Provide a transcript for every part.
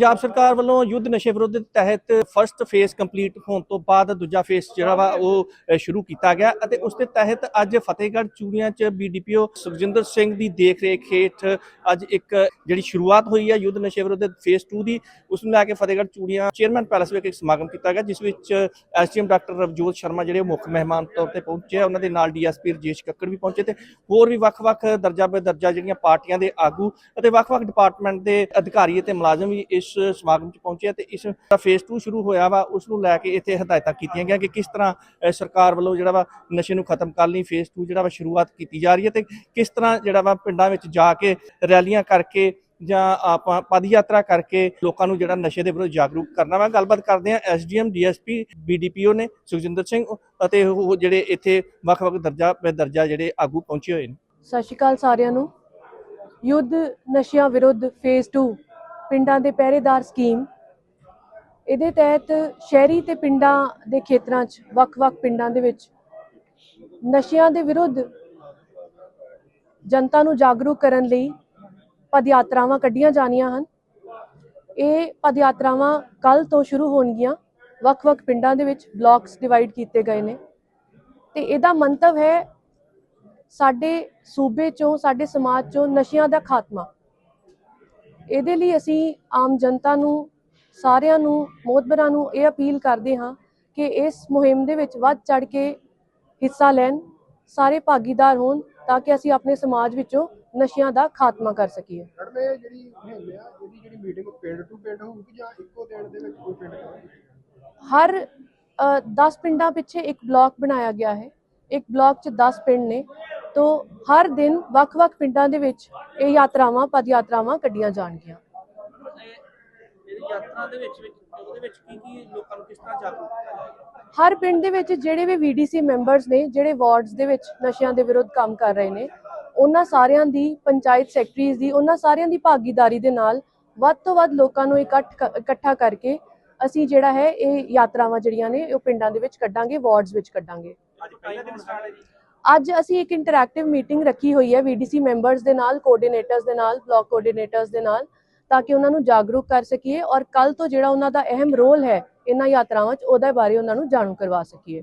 ਪੰਜਾਬ ਸਰਕਾਰ ਵੱਲੋਂ ਯੁੱਧ ਨਸ਼ੇ ਵਿਰੁੱਧ ਦੇ ਤਹਿਤ ਫਰਸਟ ਫੇਸ ਕੰਪਲੀਟ ਹੋਣ ਤੋਂ ਬਾਅਦ ਦੂਜਾ ਫੇਸ ਜਿਹੜਾ ਵਾ ਉਹ ਸ਼ੁਰੂ ਕੀਤਾ ਗਿਆ ਅਤੇ ਉਸ ਦੇ ਤਹਿਤ ਅੱਜ ਫਤਿਹਗੜ੍ਹ ਚੂੜੀਆਂ 'ਚ ਬੀਡੀਪੀਓ ਸੁਖਜਿੰਦਰ ਸਿੰਘ ਦੀ ਦੇਖਰੇਖ ਹੇਠ ਅੱਜ ਇੱਕ ਜਿਹੜੀ ਸ਼ੁਰੂਆਤ ਹੋਈ ਹੈ ਯੁੱਧ ਨਸ਼ੇ ਵਿਰੁੱਧ ਫੇਸ 2 ਦੀ, ਉਸ ਨੂੰ ਲੈ ਕੇ ਫਤਿਹਗੜ੍ਹ ਚੂੜੀਆਂ ਚੇਅਰਮੈਨ ਪੈਲਸ ਵਿੱਚ ਇੱਕ ਸਮਾਗਮ ਕੀਤਾ ਗਿਆ, ਜਿਸ ਵਿੱਚ ਐਸਡੀਐਮ ਡਾਕਟਰ ਰਵਜੋਤ ਸ਼ਰਮਾ ਜਿਹੜੇ ਉਹ ਮੁੱਖ ਮਹਿਮਾਨ ਤੌਰ ਤੇ ਪਹੁੰਚੇ ਆ। ਉਹਨਾਂ ਦੇ ਨਾਲ ਡੀਐਸਪੀ ਰਜੇਸ਼ ਕੱਕੜ ਵੀ ਪਹੁੰਚੇ ਤੇ ਹੋਰ ਵੀ ਵੱਖ-ਵੱਖ ਦਰਜਾ ਬਦਰਜਾ ਜਿਹੜੀਆਂ ਪਾਰਟੀਆਂ ਦੇ ਆਗੂ ਅਤੇ ਵੱਖ-ਵੱਖ ਡਿਪਾਰਟਮੈਂਟ ਦੇ ਅਧਿਕਾਰੀ ਅਤੇ ਮੁਲਾਜ਼ਮ ਵੀ ਇਸ ਸਮਾਗਮ 'ਚ ਪਹੁੰਚੇ ਤੇ ਇਸ ਫੇਸ 2 ਸ਼ੁਰੂ ਹੋਇਆ ਵਾ, ਉਸ ਨੂੰ ਲੈ ਕੇ ਇੱਥੇ ਹਦਾਇਤਾਂ ਕੀਤੀਆਂ ਗਈਆਂ ਕਿ ਕਿਸ ਤਰ੍ਹਾਂ ਸਰਕਾਰ ਵੱਲੋਂ ਜਿਹੜਾ ਵਾ ਨਸ਼ੇ ਨੂੰ ਖਤਮ ਕਰਨ ਲਈ ਫੇਸ 2 ਜਿਹੜਾ ਵਾ ਸ਼ੁਰੂਆਤ ਕੀਤੀ ਜਾ ਰਹੀ ਹੈ ਤੇ ਕਿਸ ਤਰ੍ਹਾਂ ਜਿਹੜਾ ਵਾ ਪਿੰਡਾਂ ਵਿੱਚ ਜਾ ਕੇ ਰੈਲੀਆਂ ਕਰਕੇ ਜਾਂ ਆਪਾਂ ਪਦ ਯਾਤਰਾ ਕਰਕੇ ਲੋਕਾਂ ਨੂੰ ਜਿਹੜਾ ਨਸ਼ੇ ਦੇ ਵਿਰੁੱਧ ਜਾਗਰੂਕ ਕਰਨਾ ਵਾ। ਗੱਲਬਾਤ ਕਰਦੇ ਆ ਐਸਡੀਐਮ ਡੀਐਸਪੀ ਬੀਡੀਪੀਓ ਨੇ, ਸੁਖਜਿੰਦਰ ਸਿੰਘ ਅਤੇ ਉਹ ਜਿਹੜੇ ਇੱਥੇ ਵੱਖ-ਵੱਖ ਦਰਜਾ ਦਰਜਾ ਜਿਹੜੇ ਆਗੂ ਪਹੁੰਚੇ ਹੋਏ ਨੇ। ਸਤਿ ਸ਼੍ਰੀ ਅਕਾਲ ਸਾਰਿਆਂ ਨੂੰ। ਯੁੱਧ ਨਸ਼ਿਆਂ ਵਿਰੁੱਧ ਫੇਜ਼ 2 ਪਿੰਡਾਂ ਦੇ ਪਹਿਰੇਦਾਰ ਸਕੀਮ। ਇਹਦੇ ਤਹਿਤ ਸ਼ਹਿਰੀ ਤੇ ਪਿੰਡਾਂ ਦੇ ਖੇਤਰਾਂ 'ਚ, ਵੱਖ-ਵੱਖ ਪਿੰਡਾਂ ਦੇ ਵਿੱਚ ਨਸ਼ਿਆਂ ਦੇ ਵਿਰੁੱਧ ਜਨਤਾ ਨੂੰ ਜਾਗਰੂਕ ਕਰਨ ਲਈ ਪਦ ਯਾਤਰਾਵਾਂ ਕੱਢੀਆਂ ਜਾਣੀਆਂ ਹਨ। ਇਹ ਪਦ ਯਾਤਰਾਵਾਂ ਕੱਲ ਤੋਂ ਸ਼ੁਰੂ ਹੋਣਗੀਆਂ। ਵੱਖ-ਵੱਖ ਪਿੰਡਾਂ ਦੇ ਵਿੱਚ ਬਲਾਕਸ ਡਿਵਾਈਡ ਕੀਤੇ ਗਏ ਨੇ। ਤੇ ਇਹਦਾ ਮੰਤਵ ਹੈ ਸਾਡੇ ਸੂਬੇ ਚੋਂ, ਸਾਡੇ ਸਮਾਜ ਚੋਂ ਨਸ਼ਿਆਂ ਦਾ ਖਾਤਮਾ। ਇਹਦੇ ਲਈ ਅਸੀਂ ਆਮ ਜਨਤਾ ਨੂੰ ਸਾਰਿਆਂ ਨੂੰ ਮੋਤਬਰਾਂ ਨੂੰ ਇਹ ਅਪੀਲ ਕਰਦੇ ਹਾਂ ਕਿ ਇਸ ਮੁਹਿੰਮ ਦੇ ਵਿੱਚ ਵੱਧ ਚੜ ਕੇ ਹਿੱਸਾ ਲੈਣ ਸਾਰੇ ਭਾਗੀਦਾਰ ਹੋਣ ਤਾਂ ਕਿ ਅਸੀਂ ਆਪਣੇ ਸਮਾਜ ਵਿੱਚੋਂ ਨਸ਼ਿਆਂ ਦਾ ਖਾਤਮਾ ਕਰ ਸਕੀਏ। ਮੈਡਮ ਇਹ ਜਿਹੜੀ ਮੁਹਿੰਮ ਆ ਇਹਦੀ ਜਿਹੜੀ ਮੀਟਿੰਗ ਪਿੰਡ ਟੂ ਪਿੰਡ ਹੋਊਗੀ ਜਾਂ ਇੱਕੋ ਦਿਨ ਦੇ ਵਿੱਚ ਕੋਈ ਪਿੰਡ ਕਰਾਂਗੇ ਹਰ 10 ਪਿੰਡਾਂ ਪਿੱਛੇ ਇੱਕ ਬਲਾਕ ਬਣਾਇਆ ਗਿਆ ਹੈ। ਇੱਕ ਬਲਾਕ 'ਚ 10 ਪਿੰਡ ਨੇ ਤੋਂ ਹਰ ਦਿਨ ਵੱਖ-ਵੱਖ ਪਿੰਡਾਂ ਦੇ ਵਿੱਚ ਇਹ ਯਾਤਰਾਵਾਂ ਪਦ ਯਾਤਰਾਵਾਂ ਕੱਢੀਆਂ ਜਾਣਗੀਆਂ। ਇਹ ਯਾਤਰਾ ਦੇ ਵਿੱਚ ਉਹਦੇ ਵਿੱਚ ਕੀ ਕੀ ਲੋਕਾਂ ਨੂੰ ਕਿਸ ਤਰ੍ਹਾਂ ਜਾਗਰੂਕ ਕੀਤਾ ਜਾਏਗਾ ਹਰ ਪਿੰਡ ਦੇ ਵਿੱਚ ਜਿਹੜੇ ਵੀ ਵੀਡੀਸੀ ਮੈਂਬਰਸ ਨੇ ਜਿਹੜੇ ਵਾਰਡਸ ਦੇ ਵਿੱਚ ਨਸ਼ਿਆਂ ਦੇ ਵਿਰੁੱਧ ਕੰਮ ਕਰ ਰਹੇ ਨੇ ਉਹਨਾਂ ਸਾਰਿਆਂ ਦੀ ਪੰਚਾਇਤ ਸੈਕਟਰੀਜ਼ ਦੀ ਉਹਨਾਂ ਸਾਰਿਆਂ ਦੀ ਭਾਗੀਦਾਰੀ ਦੇ ਨਾਲ ਵੱਧ ਤੋਂ ਵੱਧ ਲੋਕਾਂ ਨੂੰ ਇਕੱਠ ਇਕੱਠਾ ਕਰਕੇ ਅਸੀਂ ਜਿਹੜਾ ਹੈ ਇਹ ਯਾਤਰਾਵਾਂ ਜਿਹੜੀਆਂ ਨੇ ਉਹ ਪਿੰਡਾਂ ਦੇ ਵਿੱਚ ਕੱਢਾਂਗੇ ਵਾਰਡਸ ਵਿੱਚ ਕੱਢਾਂਗੇ। ਅੱਜ ਪਹਿਲਾ ਦਿਨ ਸਟਾਰਟ ਹੈ ਜੀ? ਅੱਜ ਅਸੀਂ ਇੱਕ ਇੰਟਰੈਕਟਿਵ ਮੀਟਿੰਗ ਰੱਖੀ ਹੋਈ ਹੈ ਵੀਡੀਸੀ ਮੈਂਬਰਸ ਦੇ ਨਾਲ ਕੋਆਰਡੀਨੇਟਰਸ ਦੇ ਨਾਲ ਬਲਾਕ ਕੋਆਰਡੀਨੇਟਰਸ ਦੇ ਨਾਲ ਤਾਂ ਕਿ ਉਹਨਾਂ ਨੂੰ ਜਾਗਰੂਕ ਕਰ ਸਕੀਏ ਔਰ ਕੱਲ ਤੋਂ ਜਿਹੜਾ ਉਹਨਾਂ ਦਾ ਅਹਿਮ ਰੋਲ ਹੈ ਇਹਨਾਂ ਯਾਤਰਾਵਾਂ 'ਚ ਉਹਦੇ ਬਾਰੇ ਉਹਨਾਂ ਨੂੰ ਜਾਣੂ ਕਰਵਾ ਸਕੀਏ।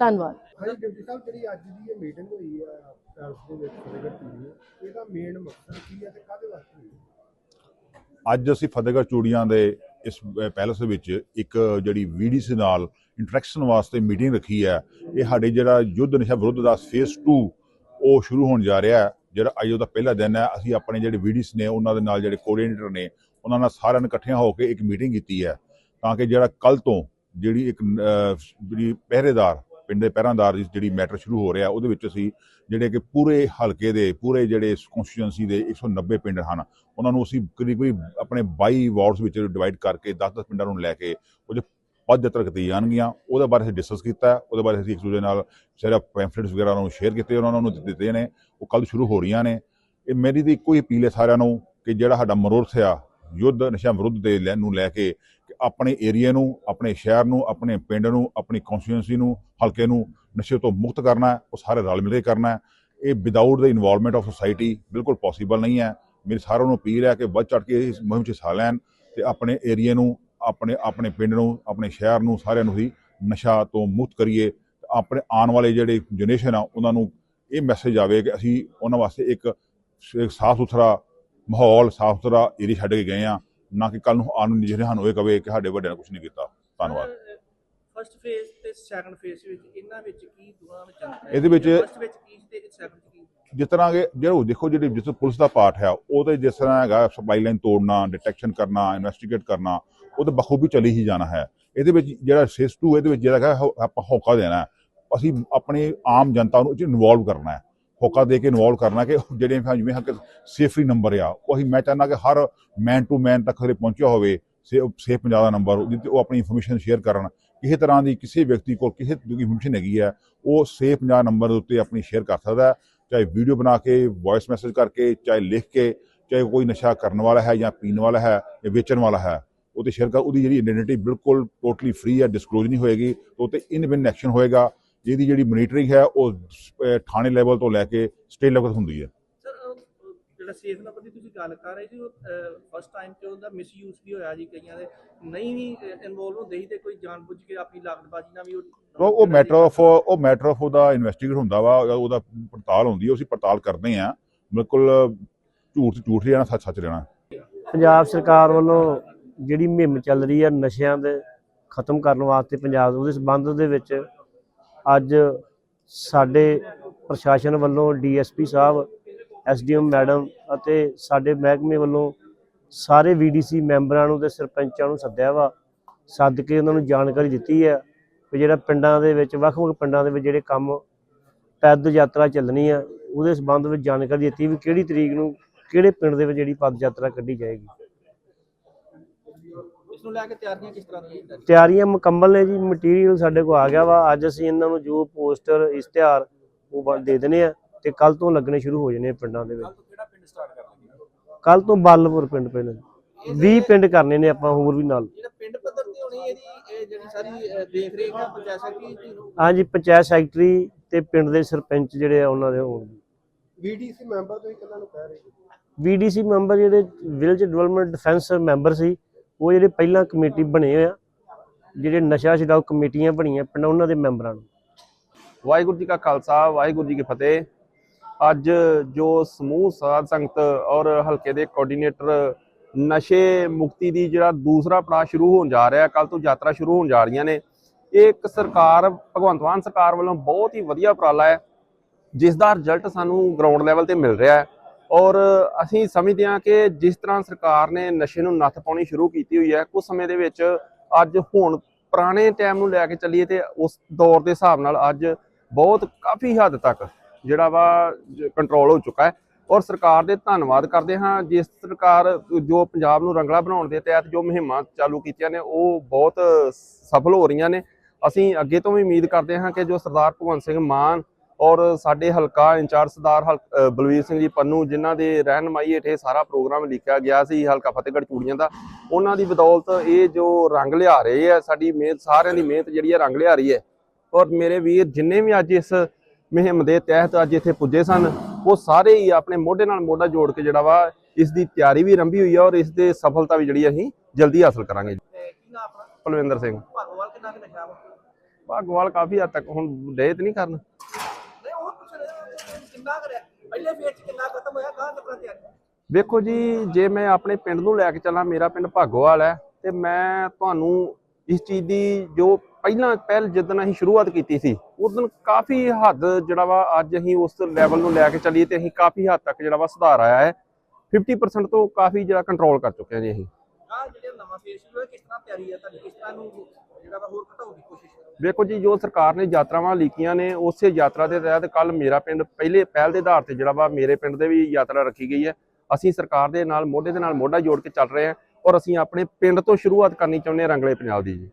ਧੰਨਵਾਦ। ਹਾਂਜੀ ਡਿਪਟੀ ਸਾਹਿਬ ਜਿਹੜੀ ਅੱਜ ਦੀ ਇਹ ਮੀਟਿੰਗ ਹੋਈ ਆ ਪੈਲਸ ਦੇ ਵਿੱਚ ਫਤਿਹਗੜ੍ਹ ਚੂੜੀਆਂ ਇਹਦਾ ਮੇਨ ਮਕਸਦ ਕੀ ਹੈ ਤੇ ਕਾਹਦੇ ਵਾਸਤੇ ਹੋਈ ਹੈ? ਅੱਜ ਅਸੀਂ ਫਤਿਹਗੜ੍ਹ ਚੂੜੀਆਂ ਦੇ ਇਸ ਅਹ, ਪੈਲਸ ਦੇ ਵਿੱਚ ਇੱਕ ਜਿਹੜੀ ਵੀਡੀਸੀ ਨਾਲ ਇੰਟਰੈਕਸ਼ਨ ਵਾਸਤੇ ਮੀਟਿੰਗ ਰੱਖੀ ਹੈ ਇਹ ਸਾਡੇ ਜਿਹੜਾ ਯੁੱਧ ਨਸ਼ਾ ਵਿਰੁੱਧ ਦਾ ਫੇਸ 2 ਉਹ ਸ਼ੁਰੂ ਹੋਣ ਜਾ ਰਿਹਾ ਹੈ ਜਿਹੜਾ ਅੱਜ ਉਹਦਾ ਪਹਿਲਾ ਦਿਨ ਹੈ। ਅਸੀਂ ਆਪਣੇ ਜਿਹੜੇ ਵੀਡੀਸ ਨੇ ਉਹਨਾਂ ਦੇ ਨਾਲ ਜਿਹੜੇ ਕੋਆਰਡੀਨੇਟਰ ਨੇ ਉਹਨਾਂ ਨਾਲ ਸਾਰਿਆਂ ਨੇ ਇਕੱਠਿਆਂ ਹੋ ਕੇ ਇੱਕ ਮੀਟਿੰਗ ਕੀਤੀ ਹੈ ਤਾਂ ਕਿ ਜਿਹੜਾ ਕੱਲ ਤੋਂ ਜਿਹੜੀ ਇੱਕ ਜਿਹੜੀ ਪਹਿਰੇਦਾਰ ਪਿੰਡ ਦੇ ਪਹਿਰਾਦਾਰ ਦੀ ਜਿਹੜੀ ਮੈਟਰ ਸ਼ੁਰੂ ਹੋ ਰਿਹਾ, ਉਹਦੇ ਵਿੱਚ ਅਸੀਂ ਜਿਹੜੇ ਕਿ ਪੂਰੇ ਹਲਕੇ ਦੇ, ਪੂਰੇ ਜਿਹੜੇ ਕਨਸਟੀਟੂਐਂਸੀ ਦੇ 190 ਪਿੰਡ ਹਨ, ਉਹਨਾਂ ਨੂੰ ਅਸੀਂ ਕਰੀਬ ਕਰੀਬ ਆਪਣੇ 22 ਵਾਰਡਸ ਵਿੱਚ ਡਿਵਾਈਡ ਕਰਕੇ 10-10 ਪਿੰਡਾਂ ਨੂੰ ਲੈ ਕੇ ਉਹ ਜੋ ਪਦ ਯਾਤਰਾ ਕੀਤੀ ਜਾਣਗੀਆਂ, ਉਹਦੇ ਬਾਰੇ ਅਸੀਂ ਡਿਸਕਸ ਕੀਤਾ, ਉਹਦੇ ਬਾਰੇ ਅਸੀਂ ਇੱਕ ਦੂਜੇ ਨਾਲ ਸਾਰਾ ਪੈਂਫਲੇਟਸ ਵਗੈਰਾ ਉਹਨਾਂ ਨੂੰ ਸ਼ੇਅਰ ਕੀਤੇ, ਉਹਨਾਂ ਨੂੰ ਦਿੱਤੇ ਨੇ, ਉਹ ਕੱਲ ਸ਼ੁਰੂ ਹੋ ਰਹੀਆਂ ਨੇ। ਇਹ ਮੇਰੀ ਦੀ ਇੱਕੋ ਹੀ ਅਪੀਲ ਹੈ ਸਾਰਿਆਂ ਨੂੰ ਕਿ ਜਿਹੜਾ ਸਾਡਾ ਮਨੋਰਥ ਆ, ਯੁੱਧ ਨਸ਼ਾ ਵਿਰੁੱਧ ਦੇ ਲੈ, ਨੂੰ ਲੈ ਕੇ ਆਪਣੇ ਏਰੀਆ ਨੂੰ, ਆਪਣੇ ਸ਼ਹਿਰ ਨੂੰ, ਆਪਣੇ ਪਿੰਡ ਨੂੰ, ਆਪਣੀ ਕਨਸਟੀਟੂਐਂਸੀ ਨੂੰ, ਹਲਕੇ ਨੂੰ ਨਸ਼ੇ ਤੋਂ ਮੁਕਤ ਕਰਨਾ ਉਹ ਸਾਰੇ ਰਲ ਮਿਲ ਕੇ ਕਰਨਾ ਇਹ without the involvement of society ਬਿਲਕੁਲ ਪੋਸੀਬਲ ਨਹੀਂ ਹੈ। ਮੇਰੀ ਸਾਰਿਆਂ ਨੂੰ ਅਪੀਲ ਹੈ ਕਿ ਵੱਧ ਚੜ ਕੇ ਇਸ ਮੁਹਿੰਮ 'ਚ ਹਿੱਸਾ ਲੈਣ ਤੇ ਆਪਣੇ ਏਰੀਆ ਨੂੰ, ਆਪਣੇ ਆਪਣੇ ਪਿੰਡ ਨੂੰ, ਆਪਣੇ ਸ਼ਹਿਰ ਨੂੰ ਸਾਰਿਆਂ ਨੂੰ ਹੀ ਨਸ਼ਾ ਤੋਂ ਮੁਕਤ ਕਰੀਏ। ਆਪਣੇ ਆਉਣ ਵਾਲੇ ਜਿਹੜੇ ਜਨਰੇਸ਼ਨ ਆ, ਉਹਨਾਂ ਨੂੰ ਇਹ ਮੈਸੇਜ ਆਵੇ ਕਿ ਅਸੀਂ ਉਹਨਾਂ ਵਾਸਤੇ ਇੱਕ ਇੱਕ ਸਾਫ਼ ਸੁਥਰਾ ਮਾਹੌਲ ਸਾਫ਼ ਸੁਥਰਾ ਏਰੀਆ ਛੱਡ ਕੇ ਗਏ ਆ ਨਾ ਕਿ ਕੱਲ ਨੂੰ ਆਉਣ ਨੂੰ ਜਿਹੜੇ ਸਾਨੂੰ ਇਹ ਕਵੇ ਕਿ ਸਾਡੇ ਵੱਡਿਆਂ ਨੇ ਕੁਝ ਨਹੀਂ ਕੀਤਾ। ਧੰਨਵਾਦ। ਫਰਸਟ ਫੇਜ਼ ਤੇ ਸੈਕੰਡ ਫੇਜ਼ ਵਿੱਚ ਇਹਨਾਂ ਵਿੱਚ ਕੀ ਦੋਹਾਂ ਵਿੱਚ ਇਹਦੇ ਵਿੱਚ- ਫਰਸਟ ਵਿੱਚ ਕੀ ਤੇ ਸੈਕੰਡ ਕੀ? ਜਿਸ ਤਰ੍ਹਾਂ ਕਿ ਜਿਹੜਾ ਉਹ ਦੇਖੋ ਜਿਹੜੀ ਜਿਸ ਪੁਲਿਸ ਦਾ ਪਾਰਟ ਹੈ ਉਹ ਤੇ ਜਿਸ ਤਰ੍ਹਾਂ ਹੈਗਾ ਸਪਲਾਈ ਲਾਈਨ ਤੋੜਨਾ ਡਿਟੈਕਸ਼ਨ ਕਰਨਾ ਇਨਵੈਸਟੀਗੇਟ ਕਰਨਾ ਉਹ ਤਾਂ ਬਖੂਬੀ ਚੱਲੀ ਹੀ ਜਾਣਾ ਹੈ। ਇਹਦੇ ਵਿੱਚ ਜਿਹੜਾ ਸਿਸ 2 ਇਹਦੇ ਵਿੱਚ ਜਿਹੜਾ ਹੈਗਾ ਹੋ- ਆਪਾਂ ਹੋਕਾ ਦੇਣਾ। ਅਸੀਂ ਆਪਣੀ ਆਮ ਜਨਤਾ ਨੂੰ ਇਹ ਇਨਵੋਲਵ ਕਰਨਾ ਹੈ। ਹੋਕਾ ਦੇ ਕੇ ਇਨਵੋਲਵ ਕਰਨਾ ਕਿ ਜਿਹੜੇ ਵੀ ਜਿਵੇਂ ਹੱਕ ਸੇਫਰੀ ਨੰਬਰ ਆ, ਉਹ ਅਸੀਂ ਮੈਂ ਚਾਹੁੰਦਾ ਕਿ ਹਰ ਮੈਨ ਟੂ ਮੈਨ ਤੱਕ ਹਰੇ ਪਹੁੰਚਿਆ ਹੋਵੇ ਸੇਫ ਪੰਜਾਬ ਦਾ ਨੰਬਰ ਜਿੱਤੇ ਉਹ ਆਪਣੀ ਇਨਫੋਰਮੇਸ਼ਨ ਸ਼ੇਅਰ ਕਰਨ। ਕਿਸੇ ਤਰ੍ਹਾਂ ਦੀ ਕਿਸੇ ਵਿਅਕਤੀ ਕੋਲ ਕਿਸੇ ਦੀ ਇਨਫੋਰਮੇਸ਼ਨ ਹੈਗੀ ਹੈ ਉਹ ਸੇਫ ਪੰਜਾਬ ਨੰਬਰ ਦੇ ਉੱਤੇ ਆਪਣੀ ਸ਼ੇਅਰ ਕਰ ਸਕਦਾ ਚਾਹੇ ਵੀਡੀਓ ਬਣਾ ਕੇ ਵੌਇਸ ਮੈਸੇਜ ਕਰਕੇ, ਚਾਹੇ ਲਿਖ ਕੇ, ਚਾਹੇ ਕੋਈ ਨਸ਼ਾ ਕਰਨ ਵਾਲਾ ਹੈ ਜਾਂ ਪੀਣ ਵਾਲਾ ਹੈ ਜਾਂ ਵੇਚਣ ਵਾਲਾ ਹੈ, ਉਹ ਤੇ ਸ਼ੇਅਰ ਕਰ, ਉਹਦੀ ਜਿਹੜੀ ਆਇਡੈਂਟੀ ਬਿਲਕੁਲ ਟੋਟਲੀ ਫ੍ਰੀ ਹੈ ਡਿਸਕਲੋਜ਼ ਨਹੀਂ ਹੋਏਗੀ, ਉਹ ਤੇ ਇਨਵਿਨ ਐਕਸ਼ਨ ਹੋਏਗਾ। ਜਿਹਦੀ ਜਿਹੜੀ ਮੋਨੀਟਰਿੰਗ ਹੈ ਉਹ ਥਾਣੇ ਲੈਵਲ ਤੋਂ ਲੈ ਕੇ ਸਟੇਟ ਲੈਵਲ ਤੱਕ ਹੁੰਦੀ ਹੈ। ਜਿਹੜਾ ਸੇਫ ਨੰਬਰ ਦੀ ਤੁਸੀਂ ਗੱਲ ਕਰ ਰਹੇ ਸੀ ਉਹ ਫਸਟ ਟਾਈਮ ਤੇ ਉਹਦਾ ਮਿਸਯੂਜ਼ ਵੀ ਹੋਇਆ ਜੀ ਕਈਆਂ ਦੇ। ਨਹੀਂ ਵੀ ਇਨਵੋਲਵ ਹੁੰਦੇ ਸੀ ਤੇ ਕੋਈ ਜਾਣਬੁੱਝ ਕੇ ਆਪਣੀ ਲਾਗਤਬਾਜ਼ੀ ਨਾਲ ਵੀ ਉਹ ਉਹ ਮੈਟਰ ਆਫ ਉਹ ਮੈਟਰ ਆਫ ਉਹਦਾ ਇਨਵੈਸਟੀਗੇਟ ਹੁੰਦਾ ਵਾ ਉਹਦਾ- ਪੜਤਾਲ ਹੁੰਦੀ ਹੈ ਅਸੀਂ ਪੜਤਾਲ ਕਰਦੇ ਆ ਬਿਲਕੁਲ ਝੂਠ ਝੂਠ ਰਹਿਣਾ ਸੱਚ ਸੱਚ ਰਹਿਣਾ। ਪੰਜਾਬ ਸਰਕਾਰ ਵੱਲੋਂ ਜਿਹੜੀ ਮੁਹਿੰਮ ਚੱਲ ਰਹੀ ਹੈ ਨਸ਼ਿਆਂ ਦੇ ਖਤਮ ਕਰਨ ਵਾਸਤੇ ਪੰਜਾਬ ਉਹਦੇ ਸਬੰਧ ਦੇ ਵਿੱਚ ਅੱਜ ਸਾਡੇ ਪ੍ਰਸ਼ਾਸਨ ਵੱਲੋਂ ਡੀਐਸਪੀ ਸਾਹਿਬ, ਐਸਡੀਐਮ ਮੈਡਮ ਅਤੇ ਸਾਡੇ ਮਹਿਕਮੇ ਵੱਲੋਂ ਸਾਰੇ ਵੀਡੀਸੀ ਮੈਂਬਰਾਂ ਨੂੰ ਤੇ ਸਰਪੰਚਾਂ ਨੂੰ ਸੱਦਿਆ ਵਾ, ਸੱਦ ਕੇ ਉਹਨਾਂ ਨੂੰ ਜਾਣਕਾਰੀ ਦਿੱਤੀ ਹੈ ਕਿ ਜਿਹੜਾ ਪਿੰਡਾਂ ਦੇ ਵਿੱਚ, ਵੱਖ-ਵੱਖ ਪਿੰਡਾਂ ਦੇ ਵਿੱਚ ਜਿਹੜੇ ਕੰਮ ਪੈਦ ਯਾਤਰਾ ਚੱਲਣੀ ਆ, ਉਹਦੇ ਸਬੰਧ ਵਿੱਚ ਜਾਣਕਾਰੀ ਦਿੱਤੀ ਵੀ ਕਿਹੜੀ ਤਰੀਕ ਨੂੰ ਕਿਹੜੇ ਪਿੰਡ ਦੇ ਵਿੱਚ ਜਿਹੜੀ ਪਦ ਯਾਤਰਾ ਕੱਢੀ ਜਾਏਗੀ। ਇਸ ਨੂੰ ਲੈ ਕੇ ਤਿਆਰੀਆਂ ਕਿਸ ਤਰ੍ਹਾਂ ਦੀਆਂ ਤਿਆਰੀਆਂ ਮੁਕੰਮਲ ਨੇ ਜੀ ਮਟੀਰੀਅਲ ਸਾਡੇ ਕੋਲ ਆ ਗਿਆ ਵਾ। ਅੱਜ ਅਸੀਂ ਇਹਨਾਂ ਨੂੰ ਜੋ ਪੋਸਟਰ ਇਸ਼ਤਿਹਾਰ ਉਹ ਦੇ ਦੇਣੇ ਆ ਤੇ ਕੱਲ ਤੋਂ ਲੱਗਣੇ ਸ਼ੁਰੂ ਹੋ ਜਾਣੇ ਪਿੰਡਾਂ ਦੇ ਵਿੱਚ। ਤੋਂ ਕਿਹੜਾ ਪਿੰਡ ਸਟਾਰਟ ਕਰ ਲੱਗੇ ਕੱਲ ਤੋਂ ਬਾਲਪੁਰ ਪਿੰਡ ਪਹਿਲਾਂ। 20 ਪਿੰਡ ਕਰਨੇ ਨੇ ਆਪਾਂ ਹੋਰ ਵੀ ਨਾਲ। ਜਿਹੜਾ ਪਿੰਡ ਪੱਧਰ ਤੇ ਹੋਣੀ ਇਹਦੀ ਇਹ ਜਿਹੜੀ ਸਾਰੀ ਅਹ, ਦੇਖ ਰੇਖ ਹੈ ਪੰਚਾਇਤ ਸੈਕਟਰੀ ਨੂੰ ਹਾਂਜੀ ਪੰਚਾਇਤ ਸੈਕਟਰੀ ਤੇ ਪਿੰਡ ਦੇ ਸਰਪੰਚ ਜਿਹੜੇ ਆ ਉਹਨਾਂ ਦੇ ਹੋਣਗੇ। ਵੀਡੀਸੀ ਮੈਂਬਰ ਤੁਸੀਂ ਕਿੰਨਾਂ ਨੂੰ ਕਹਿ ਰਹੇ ਹੋ? ਵੀਡੀਸੀ ਮੈਂਬਰ ਜਿਹੜੇ ਵਿਲੇਜ ਡਿਵੈਲਪਮੈਂਟ ਡਿਫੈਂਸ ਮੈਂਬਰ ਸੀ ਉਹ ਜਿਹੜੇ ਪਹਿਲਾਂ ਕਮੇਟੀ ਬਣੇ ਹੋਏ ਆ, ਜਿਹੜੇ ਨਸ਼ਾ ਛਡਾਊ ਕਮੇਟੀਆਂ ਬਣੀਆਂ ਪਿੰਡ, ਉਹਨਾਂ ਦੇ ਮੈਂਬਰਾਂ ਨੂੰ। ਵਾਹਿਗੁਰੂ ਜੀ ਕਾ ਖਾਲਸਾ, ਵਾਹਿਗੁਰੂ ਜੀ ਕੀ ਫਤਿਹ। ਅੱਜ ਜੋ ਸਮੂਹ, ਸਾਧ ਸੰਗਤ ਔਰ ਹਲਕੇ ਦੇ ਕੋਆਰਡੀਨੇਟਰ ਨਸ਼ੇ ਮੁਕਤੀ ਦੀ ਜਿਹੜਾ ਦੂਸਰਾ ਪੜਾਅ ਸ਼ੁਰੂ ਹੋਣ ਜਾ ਰਿਹਾ ਕੱਲ ਤੋਂ ਯਾਤਰਾ ਸ਼ੁਰੂ ਹੋਣ ਜਾ ਰਹੀਆਂ ਨੇ, ਇਹ ਇੱਕ ਸਰਕਾਰ, ਭਗਵੰਤ ਮਾਨ ਸਰਕਾਰ ਵੱਲੋਂ ਬਹੁਤ ਹੀ ਵਧੀਆ ਉਪਰਾਲਾ ਹੈ, ਜਿਸ ਦਾ ਰਿਜ਼ਲਟ ਸਾਨੂੰ ਗਰਾਊਂਡ ਲੈਵਲ ਤੇ ਮਿਲ ਰਿਹਾ ਹੈ। ਔਰ ਅਸੀਂ ਸਮਝਦੇ ਹਾਂ ਕਿ ਜਿਸ ਤਰ੍ਹਾਂ ਸਰਕਾਰ ਨੇ ਨਸ਼ੇ ਨੂੰ ਨੱਥ ਪਾਉਣੀ ਸ਼ੁਰੂ ਕੀਤੀ ਹੋਈ ਹੈ ਕੁਝ ਸਮੇਂ ਦੇ ਵਿੱਚ ਅੱਜ ਹੁਣ ਪੁਰਾਣੇ ਟਾਈਮ ਨੂੰ ਲੈ ਕੇ ਚੱਲੀਏ ਤੇ ਉਸ ਦੌਰ ਦੇ ਹਿਸਾਬ ਨਾਲ ਅੱਜ ਬਹੁਤ ਕਾਫੀ ਹੱਦ ਤੱਕ ਜਿਹੜਾ ਵਾ ਕੰਟਰੋਲ ਹੋ ਚੁੱਕਾ ਹੈ। ਔਰ ਸਰਕਾਰ ਦੇ ਧੰਨਵਾਦ ਕਰਦੇ ਹਾਂ, ਜਿਸ ਸਰਕਾਰ ਜੋ ਪੰਜਾਬ ਨੂੰ ਰੰਗਲਾ ਬਣਾਉਣ ਦੇ ਤਹਿਤ ਜੋ ਮੁਹਿੰਮਾਂ ਚਾਲੂ ਕੀਤੀਆਂ ਨੇ, ਉਹ ਬਹੁਤ ਸਫਲ ਹੋ ਰਹੀਆਂ ਨੇ। ਅਸੀਂ ਅੱਗੇ ਤੋਂ ਵੀ ਉਮੀਦ ਕਰਦੇ ਹਾਂ ਕਿ ਜੋ ਸਰਦਾਰ ਭਗਵੰਤ ਸਿੰਘ ਮਾਨ ਔਰ ਸਾਡੇ ਹਲਕਾ ਇੰਚਾਰਜ ਸਰਦਾਰ ਬਲਵੀਰ ਸਿੰਘ ਜੀ ਪੰਨੂ ਜਿਨ੍ਹਾਂ ਦੇ ਰਹਿਨਮਾਈ ਹੇਠ ਇਹ ਸਾਰਾ ਪ੍ਰੋਗਰਾਮ ਲਿਖਿਆ ਗਿਆ ਸੀ ਹਲਕਾ ਫਤਿਹਗੜ੍ਹ ਚੂੜੀਆਂ ਦਾ। ਉਹਨਾਂ ਦੀ ਬਦੌਲਤ ਇਹ ਜੋ ਰੰਗ ਲਿਆ ਰਹੇ ਆ ਸਾਡੀ ਮਿਹਨਤ ਸਾਰਿਆਂ ਦੀ ਮਿਹਨਤ ਜਿਹੜੀ ਹੈ ਰੰਗ ਲਿਆ ਰਹੀ ਹੈ। ਔਰ ਮੇਰੇ ਵੀਰ ਜਿੰਨੇ ਵੀ ਅੱਜ ਇਸ ਮੁਹਿੰਮ ਦੇ ਤਹਿਤ ਅੱਜ ਇੱਥੇ ਪੁੱਜੇ ਸਨ ਉਹ ਸਾਰੇ ਹੀ ਆਪਣੇ ਮੋਢੇ ਨਾਲ ਮੋਢਾ ਜੋੜ ਕੇ ਜਿਹੜਾ ਵਾ ਇਸ ਦੀ ਤਿਆਰੀ ਵੀ ਰੰਭੀ ਹੋਈ ਹੈ ਔਰ ਇਸ ਦੇ ਸਫਲਤਾ ਵੀ ਜਿਹੜੀ ਅਸੀਂ ਜਲਦੀ ਹਾਸਲ ਕਰਾਂਗੇ। ਪਲਵਿੰਦਰ ਸਿੰਘ। ਭਾਗੋਵਾਲ ਕਿੰਨਾ ਕੁ ਨਸ਼ਾ ਵਾ? ਭਾਗਵਾਲ ਕਾਫੀ ਹੱਦ ਤੱਕ ਹੁਣ ਡੇਤ ਨਹੀਂ ਕਰਨ ਨਹੀਂ ਉਹ ਪੁੱਛ ਰਹੇ ਕਿੰਨਾ ਕਰਿਆ ਪਹਿਲੇ ਫੇਜ਼ ਕਿੰਨਾ ਖਤਮ ਹੋਇਆ, ਕਹਾਂ ਤੱਕ ਤਿਆਰੀ ਵੇਖੋ ਜੀ, ਜੇ ਮੈਂ ਆਪਣੇ ਪਿੰਡ ਨੂੰ ਲੈ ਕੇ ਚੱਲਾਂ, ਮੇਰਾ ਪਿੰਡ ਭਾਗੋਵਾਲ ਹੈ, ਤੇ ਮੈਂ ਤੁਹਾਨੂੰ ਇਸ ਚੀਜ਼ ਦੀ ਜੋ ਪਹਿਲਾਂ ਪਹਿਲ ਜਦੋਂ ਅਸੀਂ ਸ਼ੁਰੂਆਤ ਕੀਤੀ ਸੀ ਉਦੋਂ ਕਾਫੀ ਹੱਦ ਜਿਹੜਾ ਵਾ ਅੱਜ ਅਸੀਂ ਉਸ ਲੈਵਲ ਨੂੰ ਲੈ ਕੇ ਚੱਲੀਏ ਤੇ ਅਸੀਂ ਕਾਫੀ ਹੱਦ ਤੱਕ ਜਿਹੜਾ ਵਾ ਸੁਧਾਰ ਆਇਆ ਹੈ। 50% ਤੋਂ ਕਾਫੀ ਜਿਹੜਾ ਕੰਟਰੋਲ ਕਰ ਚੁੱਕੇ ਹਾਂ ਜੀ ਅਸੀਂ। ਆ ਜਿਹੜੇ ਨਵਾਂ ਫੇਜ਼ ਸ਼ੁਰੂ ਹੋਇਆ, ਕਿਸ ਤਰ੍ਹਾਂ ਤਿਆਰੀ ਹੈ ਤੁਹਾਡੀ? ਕਿਸ ਤਰ੍ਹਾਂ ਨੂੰ ਜਿਹੜਾ ਵਾ ਹੋਰ ਘਟਾਉਣ ਦੀ ਕੋਸ਼ਿਸ਼ ਹੈ ਵੇਖੋ ਜੀ, ਜੋ ਸਰਕਾਰ ਨੇ ਯਾਤਰਾਵਾਂ ਲਿਖੀਆਂ ਨੇ, ਉਸੇ ਯਾਤਰਾ ਦੇ ਤਹਿਤ ਕੱਲ ਮੇਰਾ ਪਿੰਡ ਪਹਿਲੇ ਪਹਿਲ ਦੇ ਆਧਾਰ ਤੇ ਜਿਹੜਾ ਵਾ ਮੇਰੇ ਪਿੰਡ ਦੇ ਵੀ ਯਾਤਰਾ ਰੱਖੀ ਗਈ ਹੈ। ਅਸੀਂ ਸਰਕਾਰ ਦੇ ਨਾਲ, ਮੋਢੇ ਦੇ ਨਾਲ ਮੋਢਾ ਜੋੜ ਕੇ ਚੱਲ ਰਹੇ ਹਾਂ ਔਰ ਅਸੀਂ ਆਪਣੇ ਪਿੰਡ ਤੋਂ ਸ਼ੁਰੂਆਤ ਕਰਨੀ ਚਾਹੁੰਦੇ ਹਾਂ ਰੰਗਲੇ ਪੰਜਾਬ ਦੀ ਜੀ।